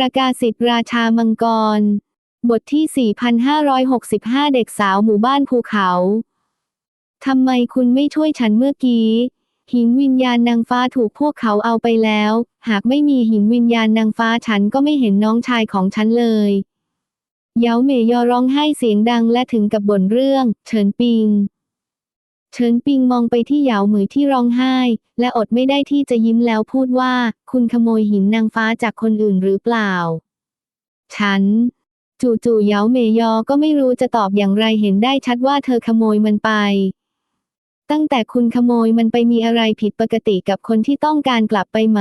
ประกาศสิทธิ์ราชามังกร บทที่ 4565 เด็กสาวหมู่บ้านภูเขา ทำไมคุณไม่ช่วยฉันเมื่อกี้ หินวิญญาณนางฟ้าถูกพวกเขาเอาไปแล้ว หากไม่มีหินวิญญาณนางฟ้าฉันก็ไม่เห็นน้องชายของฉันเลยเยาเมยอร้องไห้เสียงดังและถึงกับบ่นเรื่อง เฉินปิง เฉินปิงมองไปที่เหยาเหมยที่ร้องไห้ และอดไม่ได้ที่จะยิ้มแล้วพูดว่า คุณขโมยหินนางฟ้าจากคนอื่นหรือเปล่า ฉัน จู่ๆเหยาเมยยอก็ไม่รู้จะตอบอย่างไรเห็นได้ชัดว่าเธอขโมยมันไป ตั้งแต่คุณขโมยมันไปมีอะไรผิดปกติกับคนที่ต้องการกลับไปไหม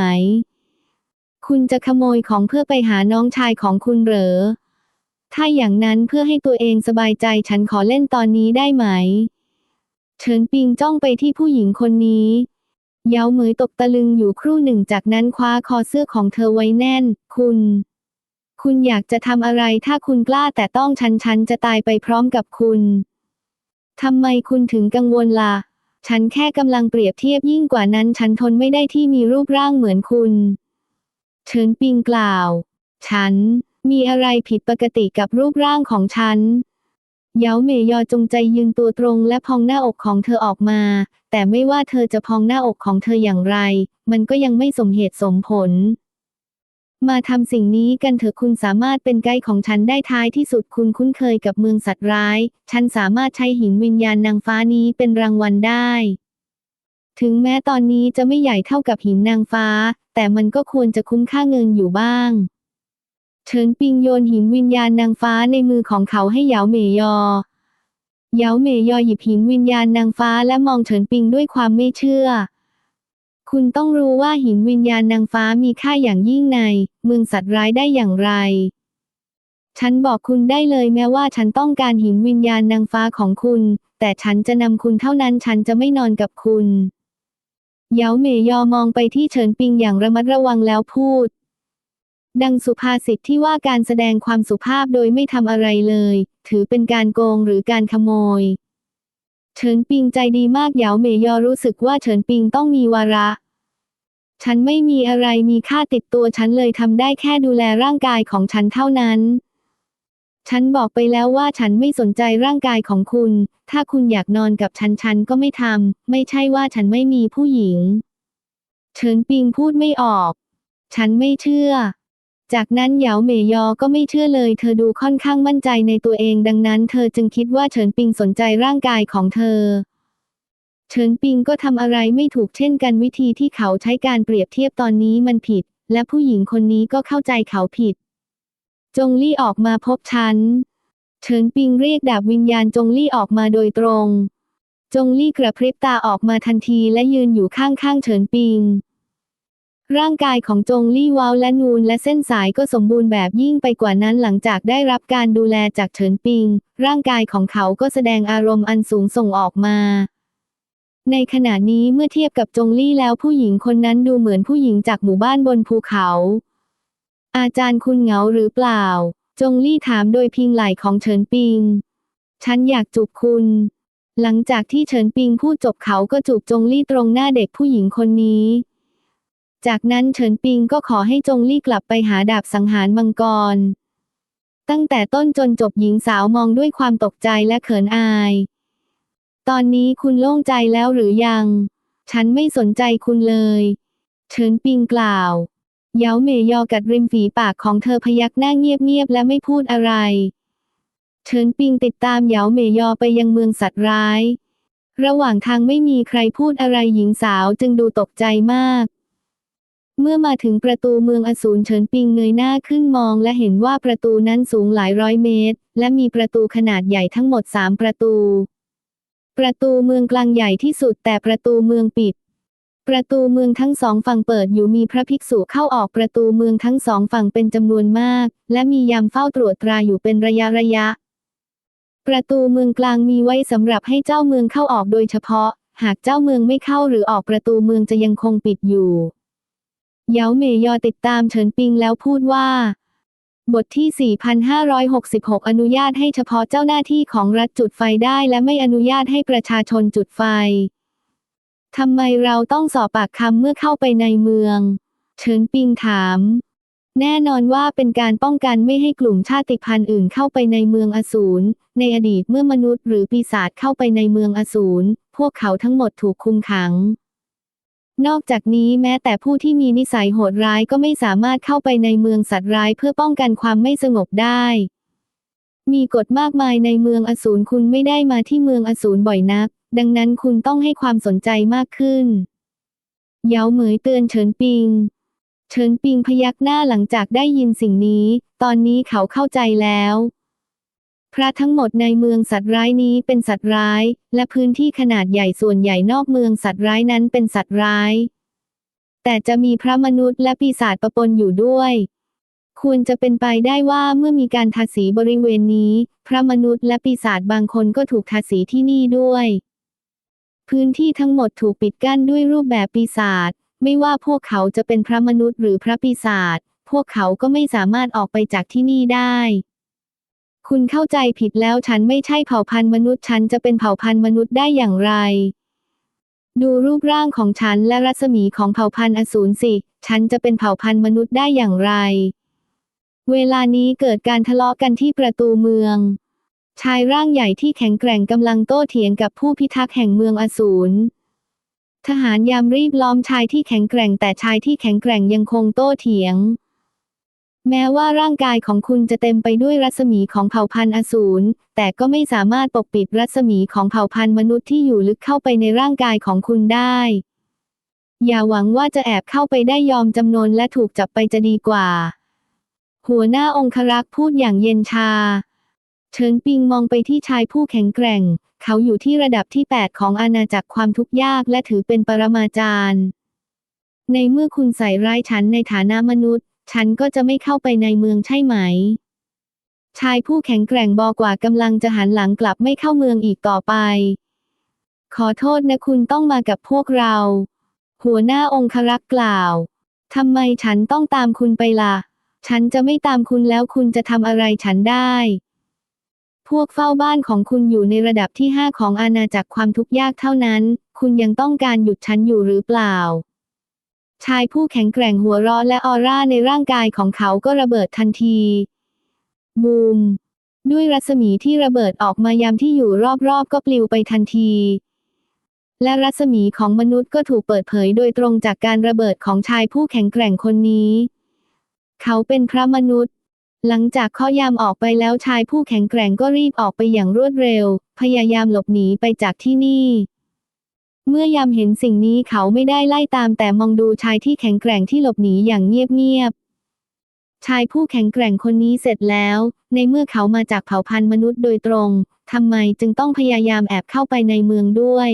คุณจะขโมยของเพื่อไปหาน้องชายของคุณเหรอ ถ้าอย่างนั้นเพื่อให้ตัวเองสบายใจฉันขอเล่นตอนนี้ได้ไหม เฉินปิงจ้องไปที่ผู้หญิงคนนี้เยาเหมยตกตะลึงอยู่ครู่หนึ่งจากนั้นคว้าคอเสื้อของเธอไว้แน่น คุณ คุณอยากจะทำอะไรถ้าคุณกล้าแต่ต้องฉันฉันจะตายไปพร้อมกับคุณทำไมคุณถึงกังวลล่ะ ฉันแค่กำลังเปรียบเทียบยิ่งกว่านั้นฉันทนไม่ได้ที่มีรูปร่างเหมือนคุณ เฉินปิงกล่าว ฉัน มีอะไรผิดปกติกับรูปร่างของฉัน เยาเมยยอจงใจยืนตัวตรงและพองหน้าอกของเธอออกมา แต่ไม่ว่าเธอจะพองหน้าอกของเธออย่างไร มันก็ยังไม่สมเหตุสมผล มาทำสิ่งนี้กันเถอะคุณสามารถเป็นไกด์ของฉันได้ท้ายที่สุดคุณคุ้นเคยกับเมืองสัตว์ร้าย ฉันสามารถใช้หินวิญญาณนางฟ้านี้เป็นรางวัลได้ ถึงแม้ตอนนี้จะไม่ใหญ่เท่ากับหินนางฟ้า แต่มันก็ควรจะคุ้มค่าเงินอยู่บ้าง เฉินปิงโยนหินวิญญาณนางฟ้าในมือของเขาให้เหยาเหมยยอเหยาเหมยยอหยิบหินวิญญาณนางฟ้าและมองเฉินปิงด้วยความไม่เชื่อ คุณต้องรู้ว่าหินวิญญาณนางฟ้ามีค่าอย่างยิ่งใน เมืองสัตว์ร้ายได้อย่างไร ฉันบอกคุณได้เลยแม้ว่าฉันต้องการหินวิญญาณนางฟ้าของคุณ แต่ฉันจะนำคุณเท่านั้นฉันจะไม่นอนกับคุณเหยาเหมยยอมองไปที่เฉินปิงอย่างระมัดระวังแล้วพูด ดังสุภาษิตที่ว่าการแสดงความสุภาพโดยไม่ทำอะไรเลย ถือเป็นการโกงหรือการขโมย เฉินปิงใจดีมากเหยาเมยยอรู้สึกว่าเฉินปิงต้องมีวาระ ฉันไม่มีอะไรมีค่าติดตัวฉันเลยทำได้แค่ดูแลร่างกายของฉันเท่านั้น ฉันบอกไปแล้วว่าฉันไม่สนใจร่างกายของคุณ ถ้าคุณอยากนอนกับฉันฉันก็ไม่ทำไม่ใช่ว่าฉันไม่มีผู้หญิง เฉินปิงพูดไม่ออก ฉันไม่เชื่อ จากนั้นเหยาเหมยยอก็ไม่เชื่อเลย เธอดูค่อนข้างมั่นใจในตัวเองดังนั้น เธอจึงคิดว่าเฉินปิงสนใจร่างกายของเธอ เฉินปิงก็ทำอะไรไม่ถูกเช่นกันวิธีที่เขาใช้การเปรียบเทียบตอนนี้มันผิด และผู้หญิงคนนี้ก็เข้าใจเขาผิด จงลี่ออกมาพบฉัน เฉินปิงเรียกดาบวิญญาณจงลี่ออกมาโดยตรง จงลี่กระพริบตาออกมาทันทีและยืนอยู่ข้างๆเฉินปิง ร่างกายของจงลี่วาวและนูนและเส้นสายก็สมบูรณ์แบบยิ่งไปกว่านั้นหลังจากได้รับการดูแลจากเฉินปิง ร่างกายของเขาก็แสดงอารมณ์อันสูงส่งออกมา ในขณะนี้เมื่อเทียบกับจงลี่แล้วผู้หญิงคนนั้นดูเหมือนผู้หญิงจากหมู่บ้านบนภูเขา อาจารย์คุณเหงาหรือเปล่า จงลี่ถามโดยพิงไหล่ของเฉินปิง ฉันอยากจูบคุณ หลังจากที่เฉินปิงพูดจบเขาก็จูบจงลี่ตรงหน้าเด็กผู้หญิงคนนี้ จากนั้นเฉินปิงก็ขอให้จงลี่กลับไปหาดาบสังหารมังกร ตั้งแต่ต้นจนจบหญิงสาวมองด้วยความตกใจและเขินอาย ตอนนี้คุณโล่งใจแล้วหรือยัง ฉันไม่สนใจคุณเลยเฉินปิงกล่าว เยาเมยยอกัดริมฝีปากของเธอพยักหน้าเงียบๆและไม่พูดอะไร เฉินปิงติดตามเหยาเมยยอไปยังเมืองสัตว์ร้าย ระหว่างทางไม่มีใครพูดอะไรหญิงสาวจึงดูตกใจมาก เมื่อมาถึงประตูเมืองอสูรเฉินปิงเงยหน้าขึ้นมองและเห็นว่าประตูนั้นสูงหลายร้อยเมตร และมีประตูขนาดใหญ่ทั้งหมดสามประตู ประตูเมืองกลางใหญ่ที่สุดแต่ประตูเมืองปิด ประตูเมืองทั้งสองฝั่งเปิดอยู่มีพระภิกษุเข้าออกประตูเมืองทั้งสองฝั่งเป็นจำนวนมาก และมียามเฝ้าตรวจตราอยู่เป็นระยะระยะ ประตูเมืองกลางมีไว้สำหรับให้เจ้าเมืองเข้าออกโดยเฉพาะ หากเจ้าเมืองไม่เข้าหรือออกประตูเมืองจะยังคงปิดอยู่ เหยาเมยอติดตามเฉินปิงแล้วพูดว่า บทที่ 4,566 อนุญาตให้เฉพาะเจ้าหน้าที่ของรัฐจุดไฟได้และไม่อนุญาตให้ประชาชนจุดไฟ ทำไมเราต้องสอบปากคำเมื่อเข้าไปในเมือง เฉินปิงถาม แน่นอนว่าเป็นการป้องกันไม่ให้กลุ่มชาติพันธุ์อื่นเข้าไปในเมืองอสูร ในอดีตเมื่อมนุษย์หรือปีศาจเข้าไปในเมืองอสูร พวกเขาทั้งหมดถูกคุมขัง นอกจากนี้แม้แต่ผู้ที่มีนิสัยโหดร้ายก็ไม่สามารถเข้าไปในเมืองสัตว์ร้ายเพื่อป้องกันความไม่สงบได้ มีกฎมากมายในเมืองอสูรคุณไม่ได้มาที่เมืองอสูรบ่อยนัก ดังนั้นคุณต้องให้ความสนใจมากขึ้น เยาเหมยเตือนเฉินปิง เฉินปิงพยักหน้าหลังจากได้ยินสิ่งนี้ ตอนนี้เขาเข้าใจแล้ว พระทั้งหมดในเมืองสัตว์ร้ายนี้เป็นสัตว์ร้าย และพื้นที่ขนาดใหญ่ส่วนใหญ่นอกเมืองสัตว์ร้ายนั้นเป็นสัตว์ร้าย แต่จะมีพระมนุษย์และปีศาจปะปนอยู่ด้วย ควรจะเป็นไปได้ว่าเมื่อมีการทาสีบริเวณนี้ พระมนุษย์และปีศาจบางคนก็ถูกทาสีที่นี่ด้วย พื้นที่ทั้งหมดถูกปิดกั้นด้วยรูปแบบปีศาจไม่ว่าพวกเขาจะเป็นพระมนุษย์หรือพระปีศาจพวกเขาก็ไม่สามารถออกไปจากที่นี่ได้ คุณเข้าใจผิดแล้วฉันไม่ใช่เผ่าพันธุ์มนุษย์ฉันจะเป็นเผ่าพันธุ์มนุษย์ได้อย่างไร ดูรูปร่างของฉันและรัศมีของเผ่าพันธุ์อสูรสิ ฉันจะเป็นเผ่าพันธุ์มนุษย์ได้อย่างไร เวลานี้เกิดการทะเลาะกันที่ประตูเมือง ชายร่างใหญ่ที่แข็งแกร่งกำลังโต้เถียงกับผู้พิทักษ์แห่งเมืองอสูรทหารยามรีบล้อมชายที่แข็งแกร่งแต่ชายที่แข็งแกร่งยังคงโต้เถียง แม้ว่าร่างกายของคุณจะเต็มไปด้วยรัศมีของเผ่าพันธุ์อสูร แต่ก็ไม่สามารถปกปิดรัศมีของเผ่าพันธุ์มนุษย์ที่อยู่ลึกเข้าไปในร่างกายของคุณได้ อย่าหวังว่าจะแอบเข้าไปได้ยอมจำนนและถูกจับไปจะดีกว่า หัวหน้าองครักษ์พูดอย่างเย็นชา เฉินปิงมองไปที่ชายผู้แข็งแกร่ง เขาอยู่ที่ระดับที่ 8 ของอาณาจักรความทุกข์ยากและถือเป็นปรมาจารย์ ในเมื่อคุณใส่ร้ายฉันในฐานะมนุษย์ ฉันก็จะไม่เข้าไปในเมืองใช่ไหม ชายผู้แข็งแกร่งบอกว่ากำลังจะหันหลังกลับไม่เข้าเมืองอีกต่อไป ขอโทษนะคุณต้องมากับพวกเรา หัวหน้าองครักษ์กล่าวทำไมฉันต้องตามคุณไปล่ะ ฉันจะไม่ตามคุณแล้วคุณจะทำอะไรฉันได้ พวกเฝ้าบ้านของคุณอยู่ในระดับที่5ของอาณาจักรความทุกข์ยากเท่านั้น คุณยังต้องการหยุดฉันอยู่หรือเปล่า ชายผู้แข็งแกร่งหัวเราะและออร่าในร่างกายของเขาก็ระเบิดทันที บูม ด้วยรัศมีที่ระเบิดออกมายามที่อยู่รอบๆ ก็ปลิวไปทันที และรัศมีของมนุษย์ก็ถูกเปิดเผยโดยตรงจากการระเบิดของชายผู้แข็งแกร่งคนนี้ เขาเป็นพระมนุษย์ หลังจากข้อยามออกไปแล้วชายผู้แข็งแกร่งก็รีบออกไปอย่างรวดเร็ว พยายามหลบหนีไปจากที่นี่ เมื่อยามเห็นสิ่งนี้เขาไม่ได้ไล่ตามแต่มองดูชายที่แข็งแกร่งที่หลบหนีอย่างเงียบๆ ชายผู้แข็งแกร่งคนนี้เสร็จแล้ว ในเมื่อเขามาจากเผ่าพันธุ์มนุษย์โดยตรงทำไมจึงต้องพยายามแอบเข้าไปในเมืองด้วย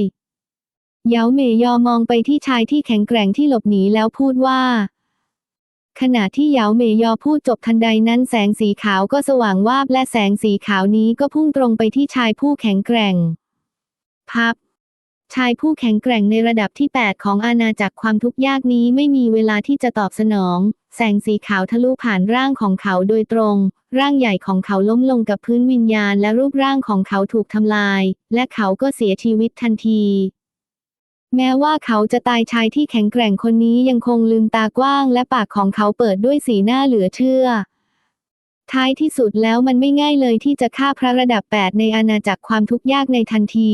เยาเมยยอมองไปที่ชายที่แข็งแกร่งที่หลบหนีแล้วพูดว่า ขณะที่เยาเมยยอพูดจบทันใดนั้นแสงสีขาวก็สว่างวาบและแสงสีขาวนี้ก็พุ่งตรงไปที่ชายผู้แข็งแกร่ง พับ ชายผู้แข็งแกร่งในระดับที่ 8 ของอาณาจักรความทุกข์ยากนี้ไม่มีเวลาที่จะตอบสนอง แสงสีขาวทะลุผ่านร่างของเขาโดยตรง ร่างใหญ่ของเขาล้มลงกับพื้นวิญญาณและรูปร่างของเขาถูกทำลาย และเขาก็เสียชีวิตทันที แม้ว่าเขาจะตายชายที่แข็งแกร่งคนนี้ยังคงลืมตากว้าง และปากของเขาเปิดด้วยสีหน้าเหลือเชื่อท้ายที่สุดแล้วมันไม่ง่ายเลยที่จะฆ่าพระระดับ 8 ในอาณาจักรความทุกข์ยากในทันที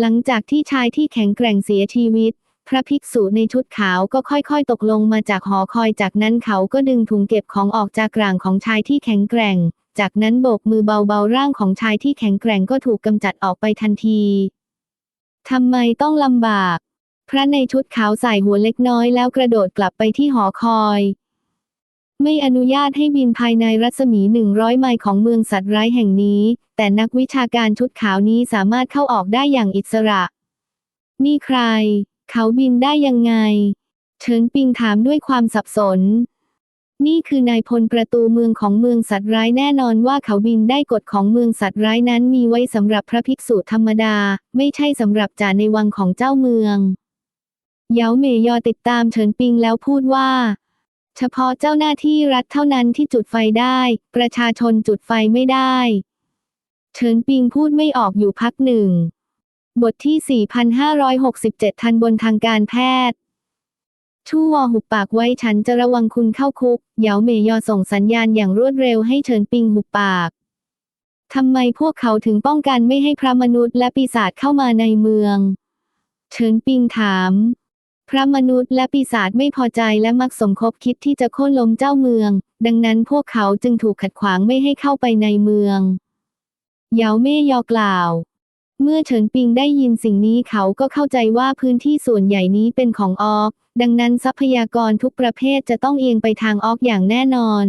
หลังจากที่ชายที่แข็งแกร่งเสียชีวิต พระภิกษุในชุดขาวก็ค่อยๆ ตกลงมาจากหอคอยจากนั้นเขาก็ดึงถุงเก็บของออกจากกลางของชายที่แข็งแกร่ง จากนั้นโบกมือเบาๆร่างของชายที่แข็งแกร่งก็ถูกกำจัดออกไปทันทีทำไมต้องลำบาก พระในชุดขาวใส่หัวเล็กน้อยแล้วกระโดดกลับไปที่หอคอย ไม่อนุญาตให้บินภายในรัศมี 100 ไมล์ของเมืองสัตว์ร้ายแห่งนี้ แต่นักวิชาการชุดขาวนี้สามารถเข้าออกได้อย่างอิสระ นี่ใคร เขาบินได้ยังไง เฉินปิงถามด้วยความสับสน นี่คือนายพลประตูเมืองของเมืองสัตว์ร้ายแน่นอนว่าเขาบินได้กฎของเมืองสัตว์ร้ายนั้นมีไว้สำหรับพระภิกษุธรรมดา ไม่ใช่สำหรับจ่าในวังของเจ้าเมืองเหยาเหมยยอติดตามเฉินปิงแล้วพูดว่า เฉพาะเจ้าหน้าที่รัฐเท่านั้นที่จุดไฟได้ ประชาชนจุดไฟไม่ได้เฉินปิงพูดไม่ออกอยู่พักหนึ่ง บทที่ 4,567 ทันบนทางการแพทย์ ชู่วอหุบปากไว้ฉันจะระวังคุณเข้าคุก เหยาเหมยอส่งสัญญาณอย่างรวดเร็วให้เฉินปิงหุบปาก ทำไมพวกเขาถึงป้องกันไม่ให้พระมนุษย์และปีศาจเข้ามาในเมือง เฉินปิงถาม พระมนุษย์และปีศาจไม่พอใจและมักสมคบคิดที่จะโค่นล้มเจ้าเมือง ดังนั้นพวกเขาจึงถูกขัดขวางไม่ให้เข้าไปในเมืองเหยาเม่ยอกล่าว เมื่อเฉินปิงได้ยินสิ่งนี้เขาก็เข้าใจว่าพื้นที่ส่วนใหญ่นี้เป็นของออก ดังนั้นทรัพยากรทุกประเภทจะต้องเอียงไปทางออกอย่างแน่นอน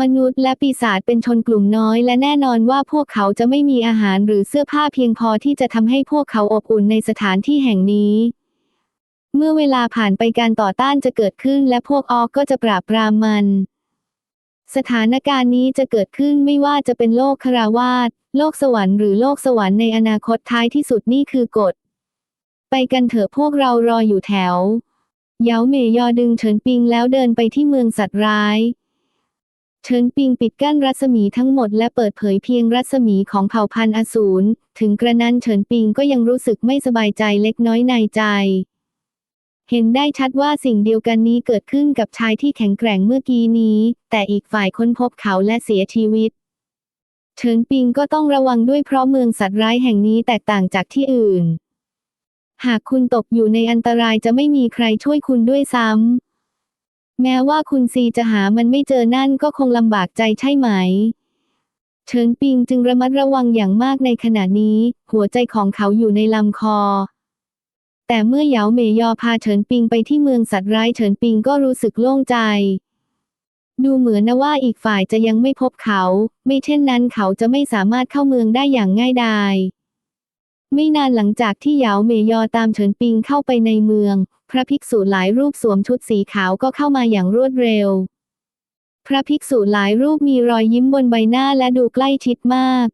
มนุษย์และปีศาจเป็นชนกลุ่มน้อยและแน่นอนว่าพวกเขาจะไม่มีอาหารหรือเสื้อผ้าเพียงพอที่จะทำให้พวกเขาอบอุ่นในสถานที่แห่งนี้ เมื่อเวลาผ่านไปการต่อต้านจะเกิดขึ้นและพวกออกก็จะปราบปรามมัน สถานการณ์นี้จะเกิดขึ้นไม่ว่าจะเป็นโลกคาราวาสโลกสวรรค์หรือโลกสวรรค์ในอนาคตท้ายที่สุดนี่คือกฎ ไปกันเถอะพวกเรารออยู่แถวเหยาเมยยอดึงเฉินปิงแล้วเดินไปที่เมืองสัตว์ร้ายเฉินปิงปิดกั้นรัศมีทั้งหมดและเปิดเผยเพียงรัศมีของเผ่าพันธุ์อสูร ถึงกระนั้นเฉินปิงก็ยังรู้สึกไม่สบายใจเล็กน้อยในใจ เห็นได้ชัดว่าสิ่งเดียวกันนี้เกิดขึ้นกับชายที่แข็งแกร่งเมื่อกี้นี้ แต่อีกฝ่ายค้นพบเขาและเสียชีวิต เฉินปิงก็ต้องระวังด้วยเพราะเมืองสัตว์ร้ายแห่งนี้แตกต่างจากที่อื่น หากคุณตกอยู่ในอันตรายจะไม่มีใครช่วยคุณด้วยซ้ำ แม้ว่าคุณซีจะหามันไม่เจอนั่นก็คงลำบากใจใช่ไหมเฉินปิงจึงระมัดระวังอย่างมากในขณะนี้ หัวใจของเขาอยู่ในลำคอ แต่เมื่อเหยาเหมยอพาเฉินปิงไปที่เมืองสัตว์ร้ายเฉินปิงก็รู้สึกโล่งใจ ดูเหมือนนะว่าอีกฝ่ายจะยังไม่พบเขา ไม่เช่นนั้นเขาจะไม่สามารถเข้าเมืองได้อย่างง่ายดายไม่นานหลังจากที่เหยาเมยอตามเฉินปิงเข้าไปในเมือง พระภิกษุหลายรูปสวมชุดสีขาวก็เข้ามาอย่างรวดเร็ว พระภิกษุหลายรูปมีรอยยิ้มบนใบหน้าและดูใกล้ชิดมาก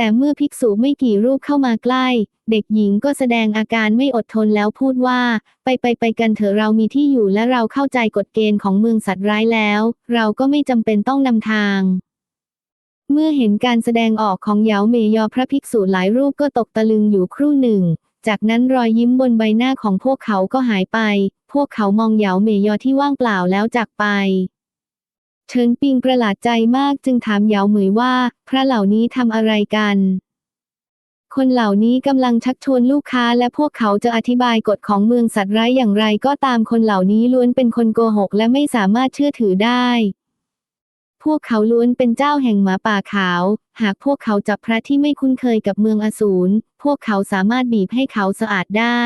แต่เมื่อภิกษุไม่กี่รูปเข้ามาใกล้ เด็กหญิงก็แสดงอาการไม่อดทนแล้วพูดว่า ไปไปไปกันเถอะเรามีที่อยู่และเราเข้าใจกฎเกณฑ์ของเมืองสัตว์ร้ายแล้ว เราก็ไม่จำเป็นต้องนำทางเมื่อเห็นการแสดงออกของเหยาเมยอพระภิกษุหลายรูปก็ตกตะลึงอยู่ครู่หนึ่ง จากนั้นรอยยิ้มบนใบหน้าของพวกเขาก็หายไป พวกเขามองเหยาเมยอที่ว่างเปล่าแล้วจากไป เฉินปิงประหลาดใจมากจึงถามเหยาเหมยว่า พระเหล่านี้ทำอะไรกัน คนเหล่านี้กำลังชักชวนลูกค้าและพวกเขาจะอธิบายกฎของเมืองสัตว์ร้ายอย่างไรก็ตามคนเหล่านี้ล้วนเป็นคนโกหกและไม่สามารถเชื่อถือได้ พวกเขาล้วนเป็นเจ้าแห่งหมาป่าขาว หากพวกเขาจับพระที่ไม่คุ้นเคยกับเมืองอสูร พวกเขาสามารถบีบให้เขาสะอาดได้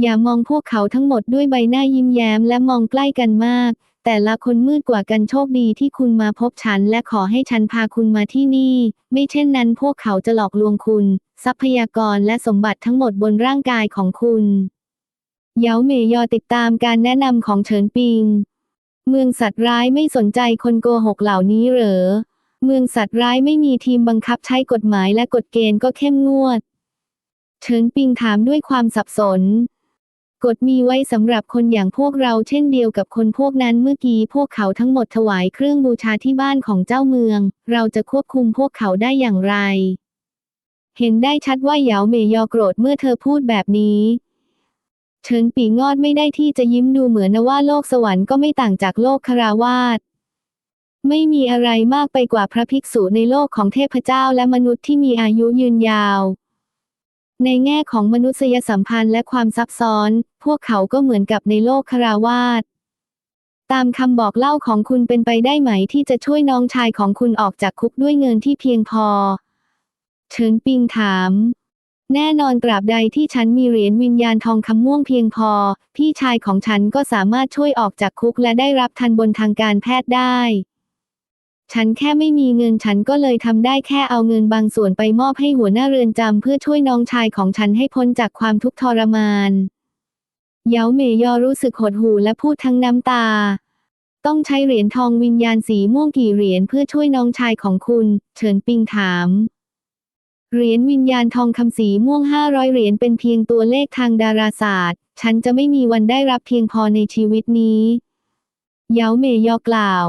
อย่ามองพวกเขาทั้งหมดด้วยใบหน้ายิ้มแย้มและมองใกล้กันมาก แต่ละคนมืดกว่ากันโชคดีที่คุณมาพบฉันและขอให้ฉันพาคุณมาที่นี่ ไม่เช่นนั้นพวกเขาจะหลอกลวงคุณ ทรัพยากรและสมบัติทั้งหมดบนร่างกายของคุณเยาเมยยอติดตามการแนะนำของเฉินปิง เมืองสัตว์ร้ายไม่สนใจคนโกหกเหล่านี้เหรอ เมืองสัตว์ร้ายไม่มีทีมบังคับใช้กฎหมายและกฎเกณฑ์ก็เข้มงวด เฉินปิงถามด้วยความสับสน กฎมีไว้สำหรับคนอย่างพวกเราเช่นเดียวกับคนพวกนั้นเมื่อกี้พวกเขาทั้งหมดถวายเครื่องบูชาที่บ้านของเจ้าเมือง เราจะควบคุมพวกเขาได้อย่างไร เห็นได้ชัดว่าเหยาเมยยอโกรธเมื่อเธอพูดแบบนี้เฉินปีงอดไม่ได้ที่จะยิ้มดูเหมือนนะว่าโลกสวรรค์ก็ไม่ต่างจากโลกคาราวาสไม่มีอะไรมากไปกว่าพระภิกษุในโลกของเทพเจ้าและมนุษย์ที่มีอายุยืนยาว ในแง่ของมนุษยสัมพันธ์และความซับซ้อน พวกเขาก็เหมือนกับในโลกคาราวาสตามคำบอกเล่าของคุณเป็นไปได้ไหมที่จะช่วยน้องชายของคุณออกจากคุกด้วยเงินที่เพียงพอเฉินปิงถาม แน่นอนตราบใดที่ฉันมีเหรียญวิญญาณทองคำม่วงเพียงพอ พี่ชายของฉันก็สามารถช่วยออกจากคุกและได้รับทันบนทางการแพทย์ได้ ฉันแค่ไม่มีเงินฉันก็เลยทำได้แค่เอาเงินบางส่วนไปมอบให้หัวหน้าเรือนจำเพื่อช่วยน้องชายของฉันให้พ้นจากความทุกข์ทรมานเหยาเมยยอรู้สึกหดหู่และพูดทั้งน้ำตา ต้องใช้เหรียญทองวิญญาณสีม่วงกี่เหรียญเพื่อช่วยน้องชายของคุณ เฉินปิงถาม เหรียญวิญญาณทองคำสีม่วงห้าร้อยเหรียญเป็นเพียงตัวเลขทางดาราศาสตร์ ฉันจะไม่มีวันได้รับเพียงพอในชีวิตนี้เหยาเมยยอกล่าว